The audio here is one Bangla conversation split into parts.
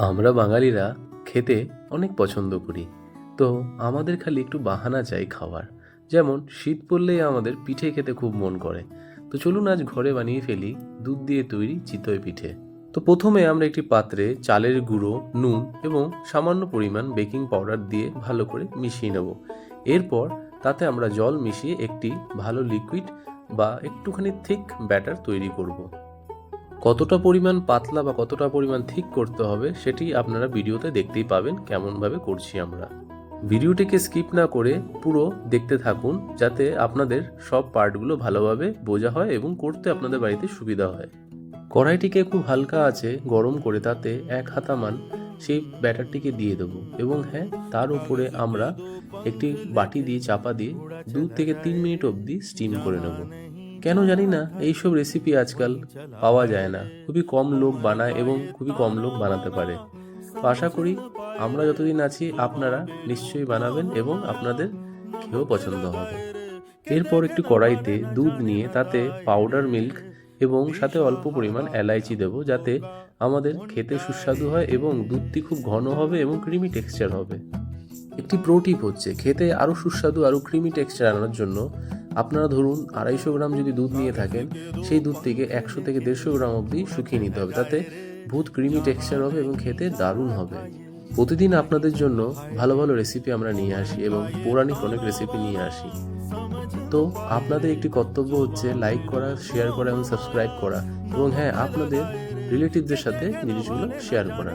আমরা বাঙালিরা খেতে অনেক পছন্দ করি। তো আমাদের খালি একটু বাহানা চাই খাওয়ার। যেমন শীত পড়লেই আমাদের পিঠে খেতে খুব মন করে। তো চলুন আজ ঘরে বানিয়ে ফেলি দুধ দিয়ে তৈরি চিতই পিঠে। তো প্রথমে আমরা একটি পাত্রে চালের গুঁড়ো, নুন এবং সামান্য পরিমাণ বেকিং পাউডার দিয়ে ভালো করে মিশিয়ে নেব। এরপর তাতে আমরা জল মিশিয়ে একটি ভালো লিকুইড বা একটুখানি থিক ব্যাটার তৈরি করব। কতটা পরিমাণ পাতলা বা কতটা পরিমাণ ঠিক করতে হবে সেটি আপনারা ভিডিওতে দেখতেই পাবেন কেমনভাবে করছি আমরা। ভিডিওটিকে স্কিপ না করে পুরো দেখতে থাকুন যাতে আপনাদের সব পার্টগুলো ভালোভাবে বোঝা হয় এবং করতে আপনাদের বাড়িতে সুবিধা হয়। কড়াইটিকে খুব হালকা আছে গরম করে তাতে এক হাতামান সেই ব্যাটারটিকে দিয়ে দেবো এবং হ্যাঁ তার উপরে আমরা একটি বাটি দিয়ে চাপা দিয়ে দু থেকে তিন মিনিট অবধি স্টিম করে নেব। কেন জানি না, এইসব রেসিপি আজকাল পাওয়া যায় না। খুবই কম লোক বানায় এবং খুবই কম লোক বানাতে পারে। আশা করি আমরা যতদিন আছি, আপনারা নিশ্চয়ই বানাবেন এবং আপনাদের খেয়েও পছন্দ হবে। এরপর একটি কড়াইতে দুধ নিয়ে তাতে পাউডার মিল্ক এবং সাথে অল্প পরিমাণ এলাইচি দেবো, যাতে আমাদের খেতে সুস্বাদু হয় এবং দুধটি খুব ঘন হবে এবং ক্রিমি টেক্সচার হবে। একটি প্রোটিপ হচ্ছে, খেতে আরও সুস্বাদু, আরও ক্রিমি টেক্সচার আনার জন্য আপনারা ধরুন আড়াইশো গ্রাম যদি দুধ নিয়ে থাকেন, সেই দুধ থেকে একশো থেকে দেড়শো গ্রাম অবধি শুকিয়ে নিতে হবে। তাতে ভূত ক্রিমি টেক্সচার হবে এবং খেতে দারুণ হবে। প্রতিদিন আপনাদের জন্য ভালো ভালো রেসিপি আমরা নিয়ে আসি এবং পৌরাণিক অনেক রেসিপি নিয়ে আসি। তো আপনাদের একটি কর্তব্য হচ্ছে লাইক করা শেয়ার করা এবং সাবস্ক্রাইব করা এবং হ্যাঁ আপনাদের রিলেটিভদের সাথে জিনিসগুলো শেয়ার করা।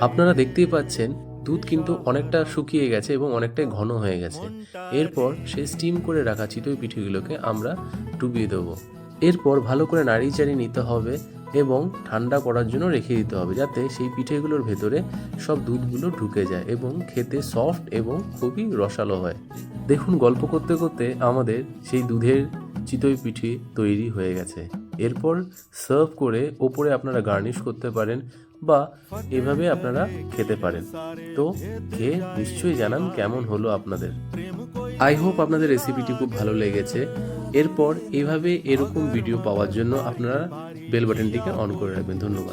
আপনারা দেখতেই পাচ্ছেন দুধ কিন্তু অনেকটা শুকিয়ে গেছে এবং অনেকটাই ঘন হয়ে গেছে। এরপর সেই স্টিম করে রাখা চিতই পিঠেগুলোকে আমরা ডুবিয়ে দেবো। এরপর ভালো করে নাড়িয়ে চাড়িয়ে নিতে হবে এবং ঠান্ডা করার জন্য রেখে দিতে হবে যাতে সেই পিঠেগুলোর ভেতরে সব দুধগুলো ঢুকে যায় এবং খেতে সফট এবং খুবই রসালো হয়। দেখুন, গল্প করতে করতে আমাদের সেই দুধের চিতই পিঠে তৈরি হয়ে গেছে। এরপর সার্ভ করে ওপরে আপনারা গার্নিশ করতে পারেন। বা এভাবে আপনারা খেতে পারেন। তো খেয়ে নিশ্চয়ই জানান কেমন হলো আপনাদের। আই হোপ আপনাদের রেসিপিটি খুব ভালো লেগেছে। এরপর এভাবে এরকম ভিডিও পাওয়ার জন্য আপনারা বেল বাটনটিকে অন করে রাখবেন। ধন্যবাদ।